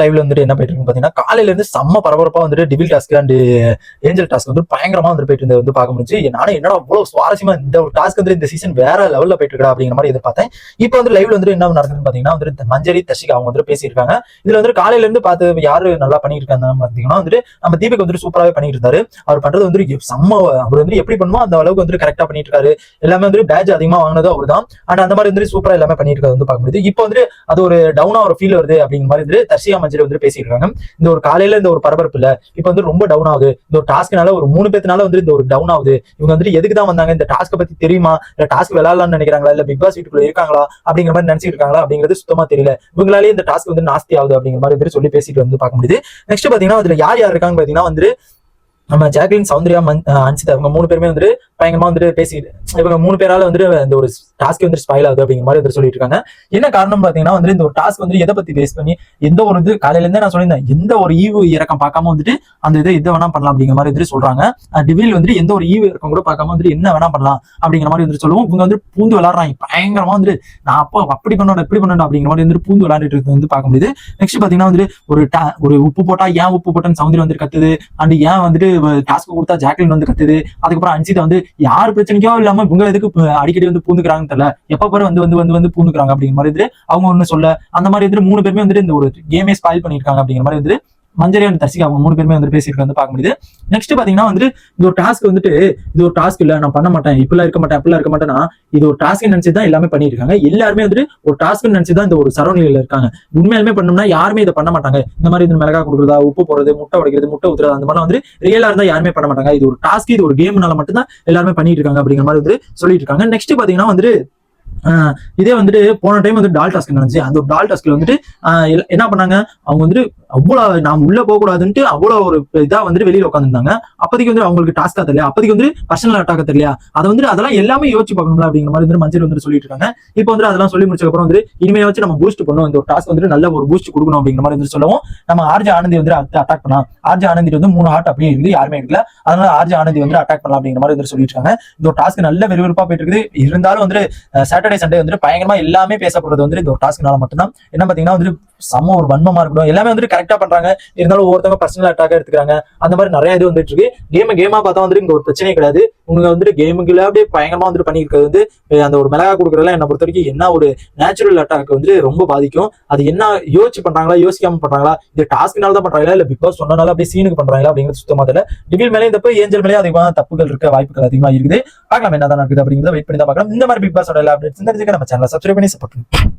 லைவ்ல வந்துட்டு என்ன போயிட்டு இருக்கு பாத்தீங்கன்னா காலையில இருந்து செம்ம பரபரப்பா வந்துட்டு டிபில் டாஸ்க் அண்ட் ஏஞ்சல் டாஸ்க் வந்து பயங்கரமா வந்து போயிட்டு இருந்தது வந்து பார்க்க முடிஞ்சு. நானும் என்னடா அவ்வளவு சுவாரஸ்யமா இந்த ஒரு டாஸ்க் வந்து இந்த சீசன் வேற லெவல்ல போயிட்டு இருக்கா அப்படிங்கிற மாதிரி எதிர்பார்த்தேன். இப்போ வந்து லைவ்ல வந்துட்டு என்ன நடக்குதுன்னு பாத்தீங்கன்னா வந்துட்டு மஞ்சரி தஷிகா அவங்க வந்து பேசியிருக்காங்க. இதுல வந்து காலையில இருந்து பார்த்து யாரு நல்லா பண்ணிட்டு இருக்காங்க பாத்தீங்கன்னா வந்துட்டு நம்ம தீபக் வந்துட்டு சூப்பராவே பண்ணிட்டு இருந்தாரு அவர் பண்றது வந்து செம்ம அவர் வந்து எப்படி பண்ணுமோ அந்த அளவுக்கு வந்து கரெக்டா பண்ணிட்டு இருக்காரு எல்லாமே வந்து பேட்ச் அதிகமா வாங்கினது அவர் தான் அண்ட் அந்த மாதிரி வந்து சூப்பரா எல்லாமே பண்ணிட்டு இருக்கிறது வந்து பார்க்க முடியுது. இப்போ வந்து அது ஒரு டவுனா ஒரு ஃபீல் வருது அப்படிங்கிற மாதிரி வந்து தர்ஷிகா மஞ்சள் வந்து பேசியிருக்காங்க இந்த ஒரு காலையில இந்த ஒரு பரபரப்பு இல்ல. இப்போ வந்து ரொம்ப டவுன் ஆகுது. இந்த ஒரு டாஸ்க்னால ஒரு மூணு பேத்துனால வந்து இந்த ஒரு டவுன் ஆகுது. இவங்க வந்து எதுக்கு தான் வந்தாங்க? இந்த டாஸ்க்கை பத்தி தெரியுமா? இல்ல டாஸ்க் விளையாடலாம்னு நினைக்கிறாங்களா? இல்ல பிக் பாஸ் வீட்டுக்குள்ள இருக்காங்களா? அப்படிங்கிற மாதிரி நினைச்சிட்டு இருக்காங்களா? அப்படிங்கிறது சுத்தமா தெரியல. இவங்களாலே இந்த டாஸ்க் வந்து நாஸ்தி ஆகுது அப்படிங்கிற மாதிரி வந்து சொல்லி பேசிட்டு வந்து பார்க்க முடியுது. நெக்ஸ்ட் பாத்தீங்கன்னா அதுல யார் யார் இருக்காங்க பாத்தீங்கன்னா வந்து நம்ம ஜாக்லின் சௌந்தர்யா மன் அன்சிதா இவங்க மூணு பேருமே வந்து பயங்கரமா வந்துட்டு பேசிட்டு இவங்க மூணு பேரால வந்துட்டு இந்த ஒரு டாஸ்க் வந்து ஸ்பாயில் ஆகுது அப்படிங்கிற மாதிரி வந்து சொல்லிட்டு இருக்காங்க. என்ன காரணம் பாத்தீங்கன்னா வந்து இந்த ஒரு டாஸ்க் வந்து எதை பத்தி பேஸ் பண்ணி எந்த ஒரு இது காலையில இருந்தே நான் சொல்லியிருந்தேன். எந்த ஒரு ஈவு இறக்கம் பார்க்காம வந்துட்டு அந்த இது இதை வேணா பண்ணலாம் அப்படிங்கிற மாதிரி வந்துட்டு சொல்றாங்க. டிவில் வந்துட்டு எந்த ஒரு ஈவு இறக்கம் கூட பார்க்காம வந்துட்டு என்ன வேணா பண்ணலாம் அப்படிங்கிற மாதிரி வந்துட்டு சொல்லுவோம். இவங்க வந்து பூந்து விளாடுறாங்க. பயங்கரமா வந்துட்டு நான் அப்போ அப்படி பண்ணணும் இப்படி பண்ணணும் அப்படிங்கிற மாதிரி வந்துட்டு பூந்து விளாண்டுட்டு இருக்கிறது வந்து பார்க்க முடியுது. நெக்ஸ்ட் பாத்தீங்கன்னா வந்துட்டு ஒரு ஒரு உப்பு போட்டா ஏன் உப்பு போட்டேன்னு சவுந்தரி வந்து கத்துது. அண்ட் ஏன் வந்துட்டு டாஸ்க் கொடுத்தா ஜாக்லின் வந்து கத்துது. அதுக்கப்புறம் அஞ்சிதா வந்து யார் பிரச்சனைக்கோ இல்லாம இவங்க எதுக்கு அடிக்கடி வந்து பூந்துக்கிறாங்கன்னு தெரியல. எப்ப பாரு வந்து வந்து வந்து வந்து பூந்துக்கிறாங்க அப்படிங்கிற மாதிரி அவங்க ஒண்ணு சொல்ல அந்த மாதிரி வந்துட்டு மூணு பேருமே வந்துட்டு இந்த ஒரு கேமே ஸ்பாயில் பண்ணிருக்காங்க அப்படிங்கிற மாதிரி வந்துட்டு மஞ்சரி அண்ட் தர்சிகா அவங்க மூணு பேருமே வந்து பேசிட்டு வந்து பார்க்க முடியுது. நெக்ஸ்ட் பாத்தீங்கன்னா வந்துட்டு இது ஒரு டாஸ்க் வந்துட்டு இது ஒரு டாஸ்க் இல்ல நான் பண்ண மாட்டேன் இப்பெல்லாம் இருக்க மாட்டேன் அப்படிலாம் இருக்க மாட்டேன்னா இது ஒரு டாஸ்க் நினைச்சு தான் எல்லாமே பண்ணியிருக்காங்க எல்லாருமே வந்துட்டு ஒரு டாஸ்க் நினைச்சு தான் இந்த ஒரு சரௌண்டிங்ல இருக்காங்க. உண்மையாலுமே பண்ணோம்னா யாருமே இதை பண்ண மாட்டாங்க. இந்த மாதிரி இந்த மிளகா கொடுக்குறதா உப்பு போடுறது முட்டை உடைக்கிறது முட்டை ஊத்துறது அந்த மாதிரிலாம் வந்து ரியலா இருந்தா யாருமே பண்ண மாட்டாங்க. இது ஒரு டாஸ்க் இது ஒரு கேம்னால மட்டும்தான் எல்லாருமே பண்ணிட்டு இருக்காங்க அப்படிங்கிற மாதிரி வந்து சொல்லிட்டு இருக்காங்க நெக்ஸ்ட் பாத்தீங்கன்னா வந்துட்டு ஆஹ் இதே வந்துட்டு போன டைம் வந்து டால் டாஸ்க் நடந்துச்சு அந்த டால் டாஸ்க்ல வந்துட்டு என்ன பண்ணாங்க? அவங்க வந்துட்டு அவ்வளவு நாம் உள்ள போக கூடாதுன்ட்டு அவ்வளவு ஒரு இதாக வந்து வெளியில் உட்காந்துருந்தாங்க அப்போதைக்கு வந்து அவங்களுக்கு டாஸ்கா தெரியல. அப்போதைக்கு வந்து பர்சனல் அட்டாக தெரியல அதை வந்து அதெல்லாம் எல்லாமே யோசிச்சு பார்க்கணும்ல அப்படிங்கிற மாதிரி வந்து மஞ்சள் வந்து சொல்லிட்டு இருக்காங்க இப்போ வந்து அதெல்லாம் சொல்லி முடிச்சதுக்கப்புறம் வந்து இனிமே வச்சு நம்ம பூஸ்ட் பண்ணணும். இந்த ஒரு டாஸ்க் வந்து நல்ல ஒரு பூஸ்ட் கொடுக்கணும் அப்படிங்கிற மாதிரி வந்து சொல்லவும் நம்ம ஆர்ஜி ஆனந்தி வந்து அட்டாக் பண்ணலாம். ஆர்ஜி ஆனந்தி வந்து மூணு ஹார்ட் அப்படியே இருந்து யாருமே எடுக்கல. அதனால ஆர்ஜி ஆனந்தி வந்து அட்டாக் பண்ணலாம் அப்படிங்கிற மாதிரி வந்து சொல்லிட்டு இருக்காங்க இந்த ஒரு டாஸ்க் நல்ல விறுவிறுப்பா போயிட்டு இருக்குது இருந்தாலும் வந்து சாட்டர்டே சண்டே வந்து பயங்கரமா எல்லாமே பேசப்படுறது வந்து இந்த ஒரு டாஸ்க்னால மட்டும்தான். என்ன பாத்தீங்கன்னா வந்து செம்ம ஒரு வன்மமா இருக்கட்டும். எல்லாமே வந்து கரெக்டா பண்றாங்க. இருந்தாலும் ஒவ்வொருத்தவங்க பர்சனல் அட்டாக்கா எடுத்துக்கிறாங்க. அந்த மாதிரி நிறைய இது வந்துட்டு இருக்கு. கேம் கேமா பார்த்தா வந்து இங்க ஒரு பிரச்சனையே கிடையாது. உங்க வந்துட்டு கேமுக்குள்ள அப்படியே பயங்கரமா வந்துட்டு பண்ணிருக்கிறது வந்து அந்த ஒரு மிளகா கொடுக்குறதுல என்ன பொறுத்த வரைக்கும் என்ன ஒரு நேச்சுரல் அட்டாக் வந்து ரொம்ப பாதிக்கும். அது என்ன யோசிச்சு பண்றாங்களா யோசிக்காம பண்றாங்களா இது டாஸ்க்னால தான் பண்றாங்களா இல்ல பிக் பாஸ் சொன்னனால அப்படியே சீனுக்கு பண்றாங்களா அப்படிங்கிறது சுத்தமா தெரியல. டிபில் மேலே இந்த போய் ஏஞ்சல் மேலே அதிகமான தப்புகள் இருக்க வாய்ப்புகள் அதிகமா இருக்குது. பார்க்கலாம் என்ன தான் நடக்குது அப்படிங்கிறத வெயிட் பண்ணி தான் பார்க்கலாம். இந்த மாதிரி பிக் பாஸோட எல்லா அப்டேட்ஸ் தெரிஞ்சுக்க நம்ம சேனலை சப்ஸ்கிரைப் பண்ணி சப்போர்ட் பண்ணுங்க.